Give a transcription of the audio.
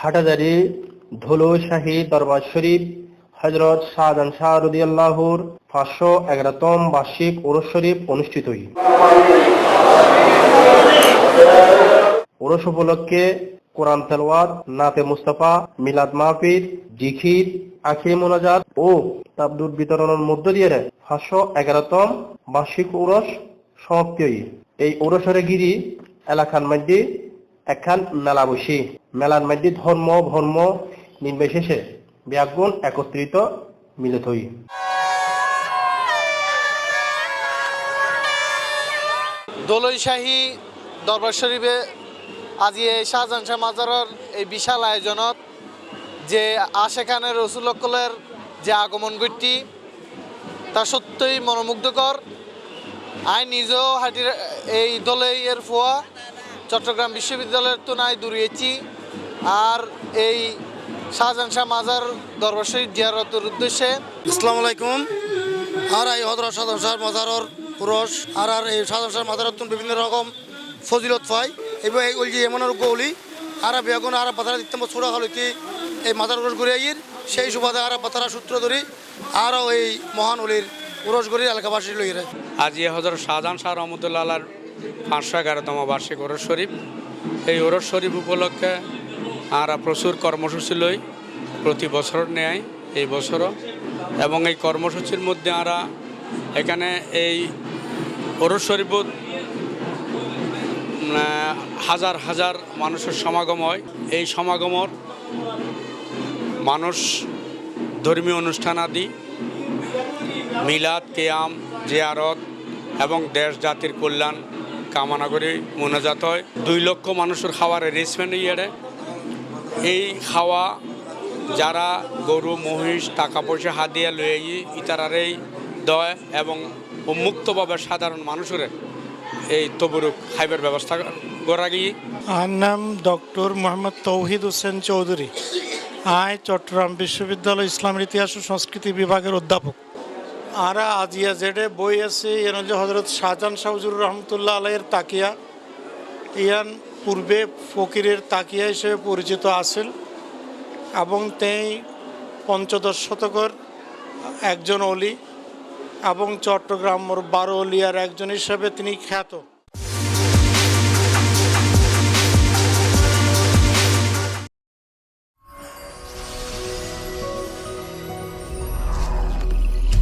হাটাজারি ধুলো শাহী দরবার শরীফ হজরত শাহজাহান শাহ রদিয়াল্লাহুর পাঁচশো এগারোতম বার্ষিক ওরস শরীফ অনুষ্ঠিত ওরস উপলক্ষে কোরআন তেলওয়াত, নাতে মুস্তাফা, মিলাদ মাহফিল জিখির আখির মোনাজাত ও তাবদুর বিতরণের মধ্য দিয়ে পাঁচশো এগারোতম বার্ষিক ওরস সমাপ্তি এই ওরসরে গিরি এলাকার মধ্যে একখান মেলা বসি। মেলার মধ্যে ধর্ম ধর্ম নির্বিশেষে ব্যাগুণ একত্রিত মিলিত হই। দোলইশাহী দরবার শরীফে আজি এই শাহজাহান শাহ মাজারের এই বিশাল আয়োজনত, যে আশেখানের রসুলকলের যে আগমন ঘটটি তা সত্যই মনোমুগ্ধকর। আই নিজেও হাটির এই দলে এর ফোয়া চট্টগ্রাম বিশ্ববিদ্যালয়ের তো নাই দূরিয়েছি। আর এই শাহজাহান শাহ মাজার দরবার শরীফ জিয়ারতের উদ্দেশ্যে আসসালামু আলাইকুম। আর এই হজরত সাধারণ শাহ মাজারর পুরস আর আর এই সাধারণ শাহ মাজারত বিভিন্ন রকম ফজিলত পায়। এবং এই যে এমন গৌলি আর বেগুন আর পাতারা দিতে ছোড়া হলিতে এই মাজার উরস ঘুরে আইর সেই সুবাদে আর পাতারা সূত্র ধরি আরও এই মহান অলির উরস ঘুরি এলাকাবাসী লইরে আজ ইয়ে হজরত শাহজাহান শাহ রহমতুল্লাহ আল্লাহর পাঁচশো এগারোতম বার্ষিক ওরস শরীফ। এই ওরস শরীফ উপলক্ষে আমরা প্রচুর কর্মসূচি লই, প্রতি বছর নেয় এই বছরও। এবং এই কর্মসূচির মধ্যে আমরা এখানে এই ওরস শরীফ হাজার হাজার মানুষের সমাগম হয়। এই সমাগমর মানুষ ধর্মীয় অনুষ্ঠান আদি, মিলাদ, কেয়াম, জিয়ারত এবং দেশ জাতির কল্যাণ কামনা করে মোনাজাত হয়। দুই লক্ষ মানুষের খাওয়ার অ্যারেঞ্জমেন্ট ইয়ে এই খাওয়া যারা গরু, মহিষ টাকা পয়সা হাত দিয়ে লয়ে ইতারারেই দয় এবং উন্মুক্তভাবে সাধারণ মানুষের এই তবুরুক খাইবার ব্যবস্থা করা গিয়ে আমার নাম ডক্টর মোহাম্মদ তৌহিদ হোসেন চৌধুরী। আয় চট্টগ্রাম বিশ্ববিদ্যালয় ইসলামের ইতিহাস ও সংস্কৃতি বিভাগের অধ্যাপক। আর আজিয়া জেডে বই আছে, এর হচ্ছে হজরত শাহজাহান শাহজুর রহমতুল্লাহ আলাইয়ের তাকিয়া। ইয়ান পূর্বে ফকিরের তাকিয়া হিসেবে পরিচিত আছেন এবং তেই পঞ্চদশ শতকর একজন অলি এবং চট্টগ্রাম বারো অলিয়ার একজন হিসাবে তিনি খ্যাত।